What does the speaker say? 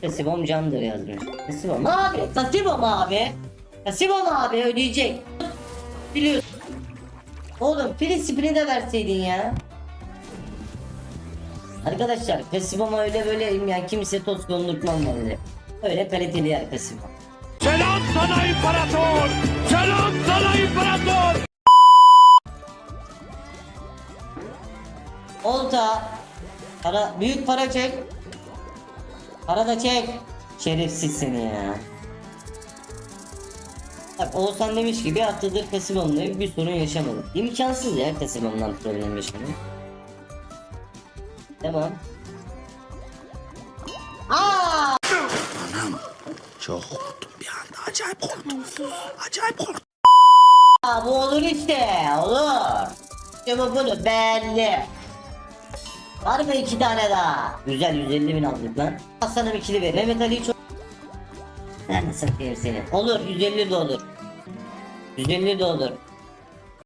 Kasibom candır yazmış. Kasibom abi. Kasibom abi. Kasibom abi ödeyecek. Biliyorsun. Oğlum prensipini de verseydin ya. Arkadaşlar Kasibom'a öyle böyle yani kimse toz kondurtmam vallahi. Öyle kaliteli yer Kasibom. Selam sana imparator! Selam sana imparator! Olta. Para, büyük para çek. Para da çek. Şerefsiz seni ya. Bak Oğuzhan demiş ki bir haftadır Kasibom'la bir sorun yaşamadım. İmkansız ya Kasibom'dan problem yaşamak. Tamam. Aa! Çok korktum bir anda. Acayip korktum. Acayip korktum. Aa, bu olur işte olur. İşte bu bunu belli. Var mı iki tane daha? Güzel 150 bin aldık lan. Hasan'ım ikili ver. Mehmet Ali'yi çok... Ben satayım seni. Olur 150 de olur. 150 de olur.